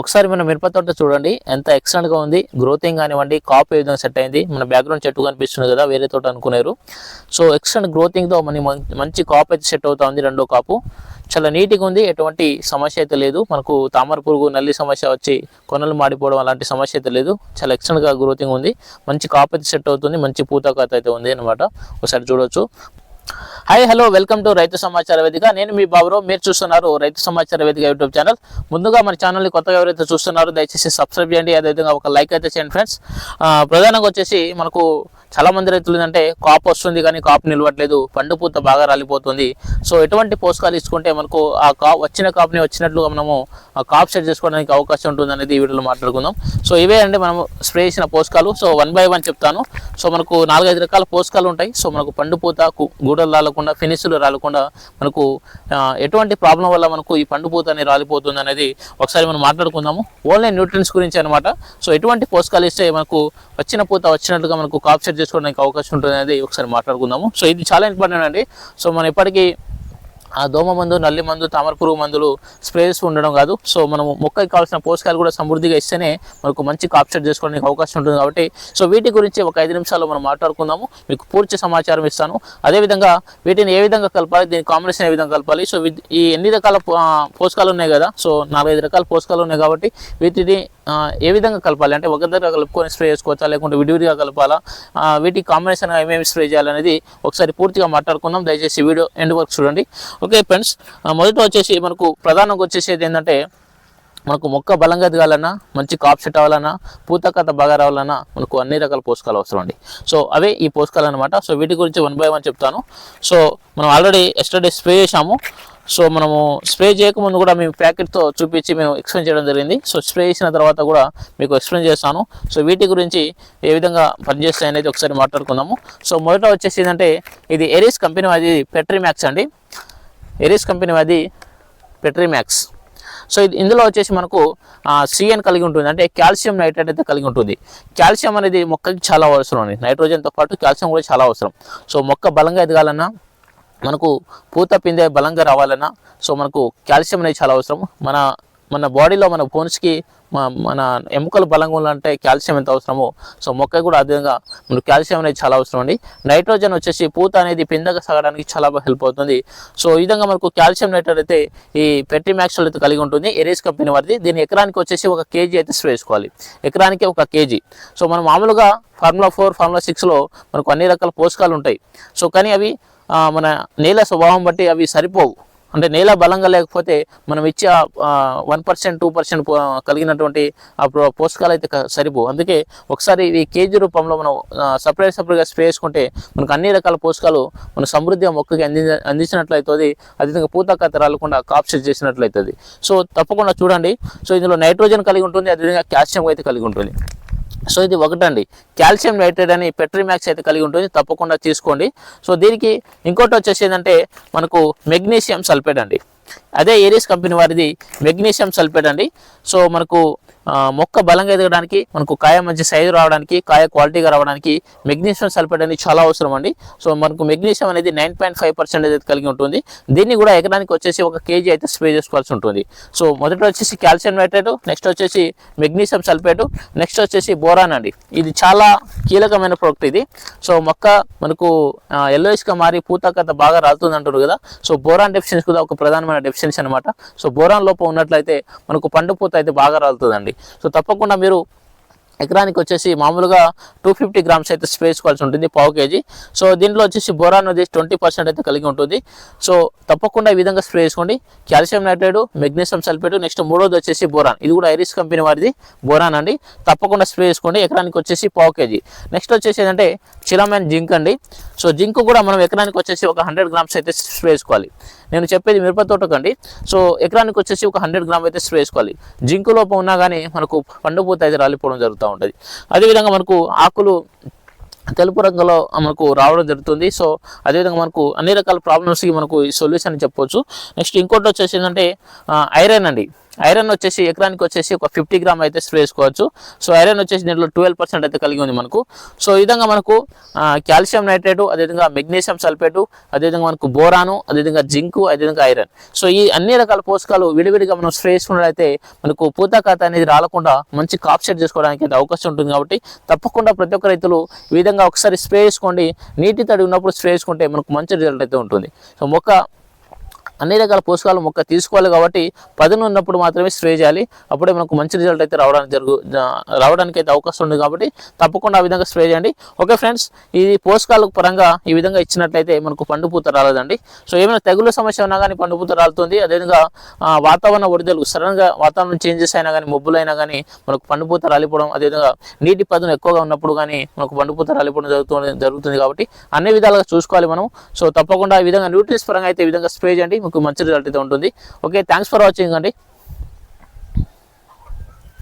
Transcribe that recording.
ఒకసారి మన మిరప తోట చూడండి ఎంత ఎక్సలెంట్గా ఉంది. గ్రోతింగ్ కానివ్వండి కాప్ ఏ విధంగా సెట్ అయింది. మన బ్యాక్గ్రౌండ్ చెట్టు కనిపిస్తుంది కదా వేరే తోట అనుకున్నారు. సో ఎక్సలెంట్ గ్రోతింగ్తో మన మంచి కాప్ అయితే సెట్ అవుతా ఉంది రెండో కాపు చాలా నీట్గా ఉంది ఎటువంటి సమస్య అయితే లేదు. మనకు తామర పురుగు నల్లి సమస్య వచ్చి కొనలు మాడిపోవడం అలాంటి సమస్య అయితే లేదు. చాలా ఎక్సలెంట్గా గ్రోతింగ్ ఉంది. మంచి కాప్ అయితే సెట్ అవుతుంది మంచి పూత కాత అయితే ఉంది అనమాట ఒకసారి చూడొచ్చు. హాయ్ హలో వెల్కమ్ టు రైతు సమాచార వేదిక నేను మీ బాబురావు. మీరు చూస్తున్నారు రైతు సమాచార వేదిక యూట్యూబ్ ఛానల్ ముందుగా మన ఛానల్ని కొత్తగా ఎవరైతే చూస్తున్నారో దయచేసి సబ్స్క్రైబ్ చేయండి. అదేవిధంగా ఒక లైక్ అయితే చేయండి ఫ్రెండ్స్ ప్రధానంగా వచ్చేసి మనకు చాలా మంది రైతులు ఏంటంటే కాపు వస్తుంది కానీ కాపు నిలవట్లేదు పండు పూత బాగా రాలిపోతుంది. సో ఎటువంటి పోషకాలు ఇచ్చుకుంటే మనకు ఆ కా వచ్చిన కాపుని వచ్చినట్లుగా మనము ఆ కాప్ సెట్ చేసుకోవడానికి అవకాశం ఉంటుంది అనేది ఈ వీడియోలో మాట్లాడుకుందాం. సో ఇవే అంటే మనం స్ప్రే చేసిన పోషకాలు. సో వన్ బై వన్ చెప్తాను. సో మనకు నాలుగైదు రకాల పోషకాలు ఉంటాయి. సో మనకు పండు పూత గూడలు రాలకుండా ఫినిష్లు రాలకుండా మనకు ఎటువంటి ప్రాబ్లం వల్ల మనకు ఈ పండు పూత అనేది రాలిపోతుంది అనేది ఒకసారి మనం మాట్లాడుకుందాము. ఓన్లీ న్యూట్రియన్స్ గురించి అనమాట సో ఎటువంటి పోషకాలు ఇస్తే మనకు వచ్చిన పూత వచ్చినట్లుగా మనకు కాప్ సెట్ చేసుకోవడానికి అవకాశం ఉంటుంది అనేది ఒకసారి మాట్లాడుకుందాము. సో ఇది చాలా ఇంపార్టెంట్ అండి. సో మనం ఇప్పటికీ ఆ దోమ మందు నల్లి మందు తామర పురుగు మందులు స్ప్రే చేస్తూ ఉండడం కాదు. సో మనము మొక్కకి కావాల్సిన పోషకాలు కూడా సమృద్ధిగా ఇస్తేనే మనకు మంచి కాప్చర్ చేసుకోవడానికి అవకాశం ఉంటుంది కాబట్టి సో వీటి గురించి ఒక ఐదు నిమిషాల్లో మనం మాట్లాడుకుందాము. మీకు పూర్తి సమాచారం ఇస్తాను. అదేవిధంగా వీటిని ఏ విధంగా కలపాలి దీని కాంబినేషన్ ఏ విధంగా కలపాలి? సో ఈ ఎన్ని రకాల పోషకాలు ఉన్నాయి కదా సో నాలుగైదు రకాల పోషకాలు ఉన్నాయి కాబట్టి వీటిని ఏ విధంగా కలపాలి? అంటే ఒక దగ్గర కలుపుకొని స్ప్రే చేసుకోవచ్చా? లేకుంటే విడివిడిగా కలపాలా? వీటికి వీటి కాంబినేషన్ ఏమేమి స్ప్రే చేయాలనేది ఒకసారి పూర్తిగా మాట్లాడుకుందాం. దయచేసి వీడియో ఎండ్ వరకు చూడండి. ఓకే ఫ్రెండ్స్ మొదట వచ్చేసి మనకు ప్రధానంగా వచ్చేసేది ఏంటంటే మనకు మొక్క బలంగా ఎదగాలన్నా మంచి కాప్ సెట్ అవ్వాలన్నా పూత కథ బాగా రావాలన్నా మనకు అన్ని రకాల పోషకాలు అవసరం అండి. సో అవే ఈ పోషకాలు అనమాట సో వీటి గురించి వన్ బై వన్ చెప్తాను. సో మనం ఆల్రెడీ ఎస్టర్డే స్ప్రే చేసాము సో మనము స్ప్రే చేయకముందు కూడా మేము ప్యాకెట్తో చూపించి మేము ఎక్స్ప్లెయిన్ చేయడం జరిగింది. సో స్ప్రే చేసిన తర్వాత కూడా మీకు ఎక్స్ప్లెయిన్ చేస్తాను. సో వీటి గురించి ఏ విధంగా పనిచేస్తాయి అనేది ఒకసారి మాట్లాడుకుందాము. సో మొదట వచ్చేసి ఏంటంటే ఇది ఎరీస్ కంపెనీ అది పెట్రీ మ్యాక్స్ అండి. ఎరీస్ కంపెనీ అది పెట్రీ మ్యాక్స్ సో ఇది ఇందులో వచ్చేసి మనకు సిఎన్ కలిగి ఉంటుంది. అంటే కాల్షియం నైట్రేట్ అయితే కలిగి ఉంటుంది. కాల్షియం అనేది మొక్కకి చాలా అవసరం అండి. నైట్రోజన్తో పాటు కాల్షియం కూడా చాలా అవసరం. సో మొక్క బలంగా ఎదగాలన్నా మనకు పూత పిందె బలంగా రావాలన్నా సో మనకు కాల్షియం అనేది చాలా అవసరం. మన మన బాడీలో మన బోన్స్కి మన ఎముకలు బలంగా ఉండాలంటే కాల్షియం ఎంత అవసరమో సో మొక్క కూడా అదేవిధంగా మనకు కాల్షియం అనేది చాలా అవసరం అండి. నైట్రోజన్ వచ్చేసి పూత అనేది పిందగా సాగడానికి చాలా బాగా హెల్ప్ అవుతుంది. సో ఈ విధంగా మనకు కాల్షియం నైట్రేట్ అయితే ఈ పెట్రీ అయితే కలిగి ఉంటుంది ఎరేస్ కంపెనీ వారిది. దీని ఎకరానికి వచ్చేసి ఒక కేజీ అయితే స్ప్రే చేసుకోవాలి. ఎకరానికి ఒక కేజీ. సో మనం మామూలుగా ఫార్ములా ఫోర్ ఫార్ములా సిక్స్లో మనకు అన్ని రకాల పోషకాలు ఉంటాయి. సో కానీ అవి మన నేల స్వభావం బట్టి అవి సరిపోవు. అంటే నేల బలంగా లేకపోతే మనం ఇచ్చే వన్ పర్సెంట్ టూ పర్సెంట్ కలిగినటువంటి ఆ పోషకాలు అయితే క- సరిపోవు. అందుకే ఒకసారి ఈ కేజీ రూపంలో మనం సపరేట్ సపరేట్గా స్ప్రే చేసుకుంటే మనకు అన్ని రకాల పోషకాలు మన సమృద్ధిగా మొక్కకి అంది అందించినట్లయితుంది. అదేవిధంగా పూత కథ రాలకుండా కాప్సెట్ చేసినట్లయితుంది. సో తప్పకుండా చూడండి. సో ఇందులో నైట్రోజన్ కలిగి ఉంటుంది. అదేవిధంగా కాల్షియం అయితే కలిగి ఉంటుంది. సో ఇది ఒకటండి. కాల్షియం నైట్రేట్ అని పెట్రీమాక్స్ అయితే కలిగి ఉంటుంది. తప్పకుండా తీసుకోండి. సో దీనికి ఇంకోటి వచ్చేసి ఏంటంటే మనకు మెగ్నీషియం సల్ఫేట్ అండి. అదే ఏరియస్ కంపెనీ వారిది మెగ్నీషియం సల్ఫేట్ అండి. సో మనకు మొక్క బలంగా ఎదగడానికి మనకు కాయ మంచి సైజు రావడానికి కాయ క్వాలిటీగా రావడానికి మెగ్నీషియం సల్ఫేట్ అనేది చాలా అవసరం అండి. సో మనకు మెగ్నీషియం అనేది నైన్ పాయింట్ ఫైవ్ పర్సెంట్ అయితే కలిగి ఉంటుంది. దీన్ని కూడా ఎకరానికి వచ్చేసి ఒక కేజీ అయితే స్ప్రే చేసుకోవాల్సి ఉంటుంది. సో మొదట వచ్చేసి కాల్షియం నైట్రేట్ నెక్స్ట్ వచ్చేసి మెగ్నీషియం సల్ఫేట్ నెక్స్ట్ వచ్చేసి బోరాన్ అండి. ఇది చాలా కీలకమైన ప్రోడక్ట్ ఇది. సో మొక్క మనకు ఎల్లోయిస్గా మారి పూత కథ బాగా రాలుతుంది అంటారు కదా. సో బోరాన్ డెఫిషియన్స్ కూడా ఒక ప్రధానమైన డెఫిషియన్సీ అనమాట సో బోరాన్ లోపం ఉన్నట్లయితే మనకు పండు పూత అయితే బాగా రాలుతుందండి. సో తప్పకుండా మీరు ఎకరానికి వచ్చేసి మామూలుగా టూ ఫిఫ్టీ గ్రామ్స్ అయితే స్ప్రే చేసుకోవాల్సి ఉంటుంది పావు కేజీ. సో దీంట్లో వచ్చేసి బోరాన్ వచ్చేసి ట్వంటీ పర్సెంట్ అయితే కలిగి ఉంటుంది. సో తప్పకుండా ఈ విధంగా స్ప్రే చేసుకోండి. Calcium nitrate magnesium sulphate next మూడోది వచ్చేసి బోరాన్. ఇది కూడా ఐరిస్ కంపెనీ వారిది బోరాన్ అండి. తప్పకుండా స్ప్రే చేసుకోండి. ఎకరానికి వచ్చేసి పావు కేజీ. నెక్స్ట్ వచ్చేసి ఏంటంటే చిలమైన జింక్ అండి. సో జింక్ కూడా మనం ఎకరానికి వచ్చేసి ఒక హండ్రెడ్ గ్రామ్స్ అయితే స్ప్రే చేసుకోవాలి. నేను చెప్పేది మిరప తోటకండి సో ఎకరానికి వచ్చేసి ఒక హండ్రెడ్ గ్రామ్ అయితే స్ప్రే చేసుకోవాలి. జింకు లోపం ఉన్నా కానీ మనకు పండుపూత అయితే రాలిపోవడం జరుగుతుంది ఉంటుంది అదేవిధంగా మనకు ఆకులు తెలుపు రంగులో మనకు రావడం జరుగుతుంది. సో అదేవిధంగా మనకు అన్ని రకాల ప్రాబ్లమ్స్కి మనకు ఈ సొల్యూషన్ అని చెప్పొచ్చు. నెక్స్ట్ ఇంకోటి వచ్చేసి ఏంటంటే ఐరన్ అండి. ఐరన్ వచ్చేసి ఎకరానికి వచ్చేసి ఒక ఫిఫ్టీ గ్రామ్ అయితే స్ప్రే చేసుకోవచ్చు. సో ఐరన్ వచ్చేసి దీంట్లో ట్వెల్వ్ పర్సెంట్ అయితే కలిగి ఉంది మనకు. సో ఈ విధంగా మనకు కాల్షియం నైట్రేటు అదేవిధంగా మెగ్నీషియం సల్ఫేటు అదేవిధంగా మనకు బోరాను అదేవిధంగా జింకు అదేవిధంగా ఐరన్. సో ఈ అన్ని రకాల పోషకాలు విడివిడిగా మనం స్ప్రే చేసుకున్నట్లయితే మనకు పూత ఖాతా అనేది రాలకుండా మంచి కాప్ సెట్ చేసుకోవడానికి అయితే అవకాశం ఉంటుంది కాబట్టి తప్పకుండా ప్రతి ఒక్క రైతులు ఈ విధంగా ఒకసారి స్ప్రే చేసుకోండి. నీటి తడి ఉన్నప్పుడు స్ప్రే చేసుకుంటే మనకు మంచి రిజల్ట్ అయితే ఉంటుంది. సో మొక్క అన్ని రకాల పోషకాలు మొక్క తీసుకోవాలి కాబట్టి పదును ఉన్నప్పుడు మాత్రమే స్ప్రే చేయాలి. అప్పుడే మనకు మంచి రిజల్ట్ అయితే రావడానికి జరుగు రావడానికి అయితే అవకాశం ఉంది కాబట్టి తప్పకుండా ఆ విధంగా స్ప్రే చేయండి. ఓకే ఫ్రెండ్స్ ఈ పోషకాల పరంగా ఈ విధంగా ఇచ్చినట్లయితే మనకు పండు పూత రాలేదండి. సో ఏమైనా తెగుళ్ళ సమస్య ఉన్నా కానీ పండు పూత రాలుతుంది. అదేవిధంగా వాతావరణ ఒడిదలు సడన్గా వాతావరణం చేంజెస్ అయినా కానీ మబ్బులైనా కానీ మనకు పండు పూత రాలిపోవడం అదేవిధంగా నీటి పదును ఎక్కువగా ఉన్నప్పుడు కానీ మనకు పండు పూత రాలిపోవడం జరుగుతుంది జరుగుతుంది కాబట్టి అన్ని విధాలుగా చూసుకోవాలి మనం. సో తప్పకుండా ఈ విధంగా న్యూట్రిన్స్ పరంగా అయితే ఈ విధంగా స్ప్రే చేయండి. మీకు మంచి రిజల్ట్ అయితే ఉంటుంది. ఓకే థ్యాంక్స్ ఫర్ వాచింగ్ అండి.